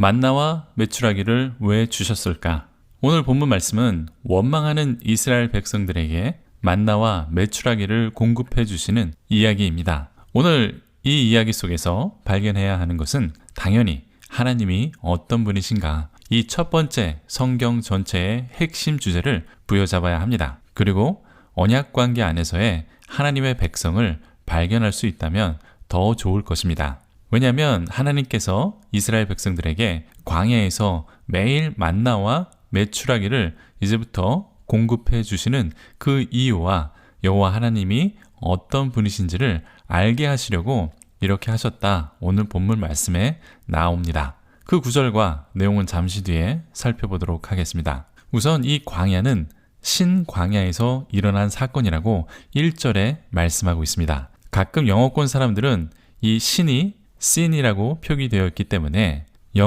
만나와 메추라기를 왜 주셨을까? 오늘 본문 말씀은 원망하는 이스라엘 백성들에게 만나와 메추라기를 공급해 주시는 이야기입니다. 오늘 이 이야기 속에서 발견해야 하는 것은 당연히 하나님이 어떤 분이신가 이 첫 번째 성경 전체의 핵심 주제를 부여잡아야 합니다. 그리고 언약 관계 안에서의 하나님의 백성을 발견할 수 있다면 더 좋을 것입니다. 왜냐하면 하나님께서 이스라엘 백성들에게 광야에서 매일 만나와 메추라기를 이제부터 공급해 주시는 그 이유와 여호와 하나님이 어떤 분이신지를 알게 하시려고 이렇게 하셨다. 오늘 본문 말씀에 나옵니다. 그 구절과 내용은 잠시 뒤에 살펴보도록 하겠습니다. 우선 이 광야는 신광야에서 일어난 사건이라고 1절에 말씀하고 있습니다. 가끔 영어권 사람들은 이 신이 sin이라고 표기되어 있기 때문에